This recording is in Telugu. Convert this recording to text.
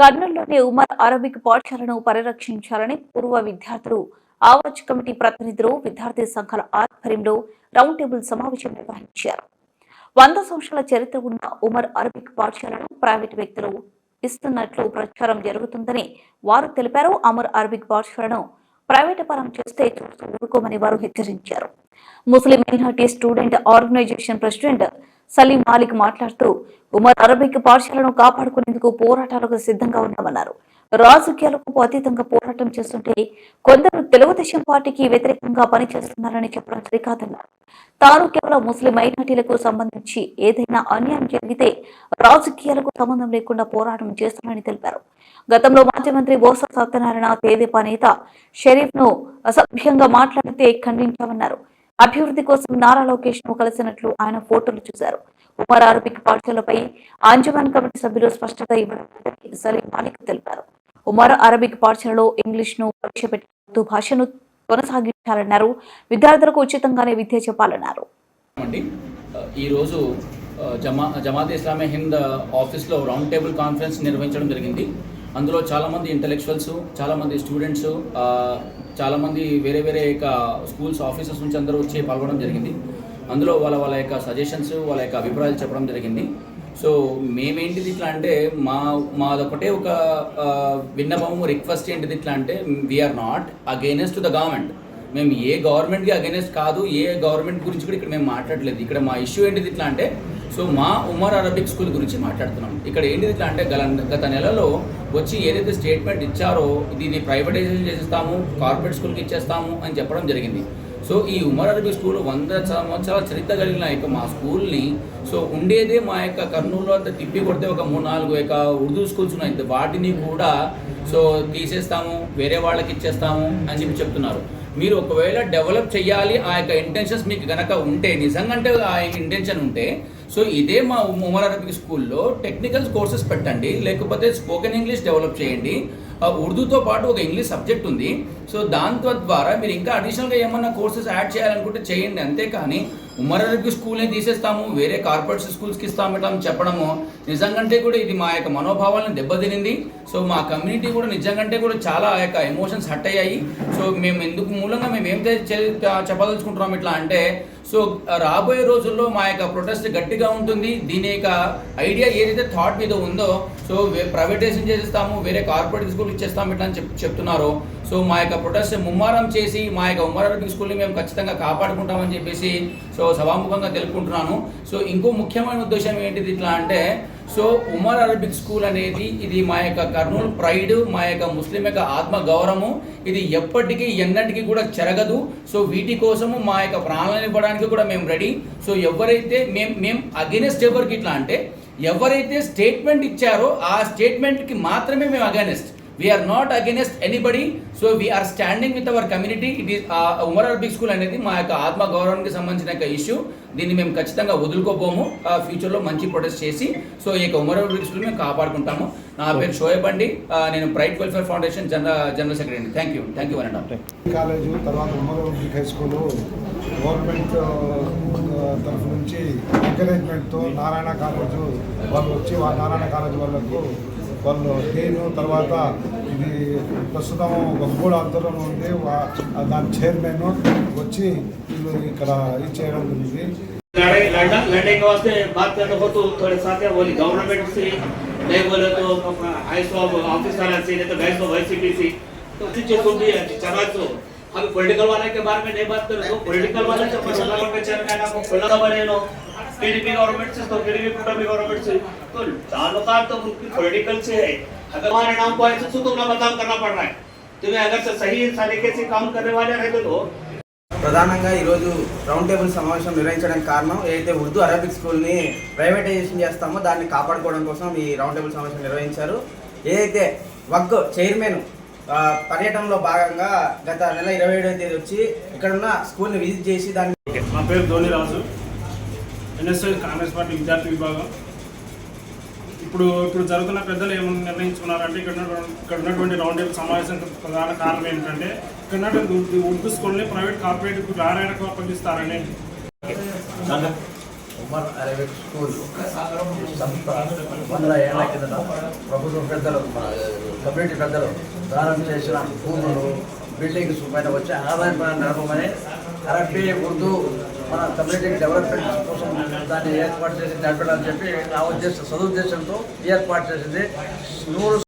కర్నూలులోని ఉమర్ అరబిక్ పాఠశాలను పరిరక్షించాలని పూర్వ విద్యార్థులు ఆవాజ్ కమిటీ ప్రతినిధులు విద్యార్థి సంఘాల ఆధ్వర్యంలో రౌండ్ టేబుల్ సమావేశం నిర్వహించారు. వంద సంవత్సరాల చరిత్ర ఉన్న ఉమర్ అరబిక్ పాఠశాలను ప్రైవేట్ వ్యక్తులు ఇస్తున్నట్లు ప్రచారం జరుగుతుందని వారు తెలిపారు. అమర్ అరబిక్ పాఠశాలను ప్రైవేటు పరం చేస్తే చూస్తూ ఊరుకోమని వారు హెచ్చరించారు. Muslim minority student organisation president Salim Malik మాట్లాడుతూ ఉమర్ అరబిక్ పాఠశాలను కాపాడుకునేందుకు పోరాటాలకు సిద్ధంగా ఉన్నామన్నారు. రాజకీయాలకు అతీతంగా పోరాటం చేస్తుంటే కొందరు తెలుగుదేశం పార్టీకి వ్యతిరేకంగా పనిచేస్తున్నారని చెప్పడం సరికాదన్నారు. తాను కేవలం ముస్లిం మైనార్టీలకు సంబంధించి ఏదైనా అన్యాయం జరిగితే రాజకీయాలకు సంబంధం లేకుండా పోరాటం చేస్తున్నారని తెలిపారు. గతంలో మాజీ మంత్రి బోస సత్యనారాయణ తేదేపా నేత షరీఫ్ను అసభ్యంగా మాట్లాడితే ఖండించామన్నారు. అభివృద్ధి కోసం నారా లోకేష్ను కలిసినట్లు ఆయన ఫోటోలు చూశారు. ఉమర్ ఆరోపిక పాఠశాలపై ఆంజమాన్ కమిటీ సభ్యులు స్పష్టత ఇవ్వడం సలీం మాలిక్ తెలిపారు. ఉమర్ అరబిక్ పాఠశాలలో ఇంగ్లీష్ను పరీక్ష ప్రవేశపెట్టే భాషను కొనసాగించాలన్నారు. విద్యార్థులకు ఉచితంగానే విద్య చెప్పాలన్నారు. అండి ఈరోజు జమా జమాత్ ఇస్లామే హింద్ ఆఫీస్లో రౌండ్ టేబుల్ కాన్ఫరెన్స్ నిర్వహించడం జరిగింది. అందులో చాలామంది ఇంటలెక్చువల్స్ చాలామంది స్టూడెంట్స్ చాలామంది వేరే వేరే యొక్క స్కూల్స్ ఆఫీసర్స్ నుంచి అందరూ వచ్చి పాల్గొనడం జరిగింది. అందులో వాళ్ళ వాళ్ళ యొక్క సజెషన్స్ వాళ్ళ యొక్క అభిప్రాయాలు చెప్పడం జరిగింది. సో మేమేంటిది ఇట్లా అంటే మా మాదొకటే ఒక విన్నపము రిక్వెస్ట్ ఏంటిది ఇట్లా అంటే we are not against to the government మేము ఏ గవర్నమెంట్కి అగైనెస్ట్ కాదు ఏ గవర్నమెంట్ గురించి కూడా ఇక్కడ మేము మాట్లాడలేదు. ఇక్కడ మా ఇష్యూ ఏంటిది ఇట్లా అంటే సో మా ఉమర్ అరబిక్ స్కూల్ గురించి మాట్లాడుతున్నాం. ఇక్కడ ఏంటి ఇట్లా అంటే గల గత నెలలో వచ్చి ఏదైతే స్టేట్మెంట్ ఇచ్చారో దీన్ని ప్రైవేటైజేషన్ చేసేస్తాము కార్పొరేట్ స్కూల్కి ఇచ్చేస్తాము అని చెప్పడం జరిగింది. సో ఈ ఉమర్ అరబిక్ స్కూల్ వంద సంవత్సరాల చరిత్ర కలిగిన యొక్క మా స్కూల్ని సో ఉండేదే మా యొక్క కర్నూలులో అంత తిప్పి కొడితే ఒక మూడు నాలుగు యొక్క ఉర్దూ స్కూల్స్ ఉన్నాయి. వాటిని కూడా సో తీసేస్తాము వేరే వాళ్ళకి ఇచ్చేస్తాము అని చెప్పి చెప్తున్నారు. మీరు ఒకవేళ డెవలప్ చేయాలి ఆ యొక్క ఇంటెన్షన్స్ మీకు కనుక ఉంటే నిజంగా అంటే ఆ ఇంటెన్షన్ ఉంటే సో ఇదే మా ఉమర్ అరబిక్ స్కూల్లో టెక్నికల్ కోర్సెస్ పెట్టండి లేకపోతే స్పోకెన్ ఇంగ్లీష్ డెవలప్ చేయండి. ఉర్దూతో పాటు ఒక ఇంగ్లీష్ సబ్జెక్ట్ ఉంది. సో దాంతో ద్వారా మీరు ఇంకా అడిషనల్గా ఏమన్నా కోర్సెస్ యాడ్ చేయాలనుకుంటే చేయండి. అంతేకాని ఉమర్ అరబిక్ స్కూల్ని తీసేస్తాము వేరే కార్పొరేట్ స్కూల్స్కి ఇస్తాము ఇట్లా చెప్పడము. నిజంగంటే కూడా ఇది మా యొక్క మనోభావాలను దెబ్బతినింది. సో మా కమ్యూనిటీ కూడా నిజంగంటే కూడా చాలా యొక్క ఎమోషన్స్ హట్ అయ్యాయి. సో మేము ఎందుకు మూలంగా మేము ఏం చెప్పదలుచుకుంటున్నాం ఇట్లా అంటే సో రాబోయే రోజుల్లో మా యొక్క ప్రొటెస్ట్ గట్టిగా ఉంటుంది. దీని యొక్క ఐడియా ఏదైతే థాట్ మీద ఉందో సో ప్రైవేటైజేషన్ చేసేస్తాము వేరే కార్పొరేట్ స్కూల్ ఇచ్చేస్తాము ఇట్లా అని చెప్ చెప్తున్నారు. సో మా యొక్క ప్రొటెస్ట్ ముమ్మారం చేసి మా యొక్క ఉమ్మర్ స్కూల్ని మేము ఖచ్చితంగా కాపాడుకుంటామని చెప్పేసి సో సభాముఖంగా తెలుపుకుంటున్నాను. సో ఇంకో ముఖ్యమైన ఉద్దేశం ఏంటిది ఇట్లా అంటే సో ఉమర్ అరబిక్ స్కూల్ అనేది ఇది మా యొక్క కర్నూలు ప్రైడ్ మా యొక్క ముస్లిం యొక్క ఆత్మ గౌరవము. ఇది ఎప్పటికీ ఎన్నటికీ కూడా చెరగదు. సో వీటి కోసము మా యొక్క ప్రాణాలను ఇవ్వడానికి కూడా మేము రెడీ. సో ఎవరైతే మేము మేము అగెనెస్ట్ ఎవరికి ఇట్లా అంటే ఎవరైతే స్టేట్మెంట్ ఇచ్చారో ఆ స్టేట్మెంట్కి మాత్రమే మేము against we are not against anybody so we are standing with our community it is Umar Arabic school అనేది మా యొక్క ఆత్మ గౌరవానికి సంబంధించిన యొక్క ఇష్యూ దీన్ని మేము ఖచ్చితంగా వదులుకోబోము. ఆ ఫ్యూచర్లో మంచి ప్రొటెస్ట్ చేసి సో ఈ యొక్క ఉమర్ అరబిక్ స్కూల్ మేము కాపాడుకుంటాము. నా పేరు షోయబ్ అండి. నేను Bright Welfare Foundation general general secretary అండి. థ్యాంక్ యూ థ్యాంక్ యూ అనండి కాలేజు తర్వాత పబ్లిక్ హై స్కూలు గవర్నమెంట్ తరఫు నుంచి ఎంకరేజ్మెంట్తో నారాయణ కాలేజు వాళ్ళు వచ్చి నారాయణ కాలేజు వాళ్ళకు వాళ్ళు నేను తర్వాత ఇది ప్రస్తుతం ఒక మూడు ఆధ్వర్యంలో ఉంది వా- దాని చైర్మన్ వచ్చి వీళ్ళు ఇక్కడ ఇది చేయడం జరిగింది लड़ाई लड़ना लड़ने के वास्ते बात करने को तो थोड़े साथ है बोली गवर्नमेंट से नहीं बोले तो अपना आई सौ ऑफिस वाला से नहीं तो ढाई सौ वाई सी पी सी तो अच्छी चीज होती है चला तो हम पॉलिटिकल वाले के बारे में नहीं बात करें तो पॉलिटिकल वाले जब पर्सनल के चेयरमैन आपको खुला बने लो पीडीपी गवर्नमेंट से तो पीडीपी कुटुंबी गवर्नमेंट से तो ताल्लुकात तो उनकी पॉलिटिकल से है अगर हमारे नाम को ऐसे तो तुम्हें बदनाम करना पड़ रहा है तुम्हें अगर से सही तरीके से काम करने वाले रहते तो ప్రధానంగా ఈరోజు రౌండ్ టేబుల్ సమావేశం నిర్వహించడానికి కారణం ఏదైతే ఉర్దూ అరబిక్ స్కూల్ని ప్రైవేటైజేషన్ చేస్తామో దాన్ని కాపాడుకోవడం కోసం ఈ రౌండ్ టేబుల్ సమావేశం నిర్వహించారు ఏదైతే వగ్ చైర్మన్ ఆ, పర్యటనలో భాగంగా గత నెల ఇరవై ఏడవ తేదీ వచ్చి ఇక్కడున్న స్కూల్ని విజిట్ చేసి దాన్ని నా పేరు ధోనిరాజు ఎన్ఎస్ఐ కాంగ్రెస్ పార్టీ విద్యార్థి విభాగం. ఇప్పుడు ఇప్పుడు జరుగుతున్న పెద్దలు ఏమని నిర్ణయించుకున్నారంటే ఇక్కడ ఉన్నటువంటి- ఇక్కడ ఉన్నటువంటి రౌండ్ టేబుల్ సమావేశం ప్రధాన కారణం ఏంటంటే ఇక్కడ ఉన్నటువంటి ఉర్దూ- ఉర్దూ స్కూల్ని ప్రైవేట్ కార్పొరేట్ రారాయణకు అప్పగిస్తారని ఉమర్ అరబిక్ స్కూల్. సంస్థ వందల ఏళ్ళ కిందట ప్రభుత్వ పెద్దలు కమ్యూనిటీ పెద్దలు దానం చేసిన భూములు బిల్డింగ్స్ పైన వచ్చే ఆదాయం పైన నడపమని అరబీ ఉర్దూ మన కమ్యూనిటీ డెవలప్మెంట్ కోసం దాన్ని ఏర్పాటు చేసి అని చెప్పి నా ఉద్దేశం సదుద్దేశంతో ఏర్పాటు చేసింది. నూరు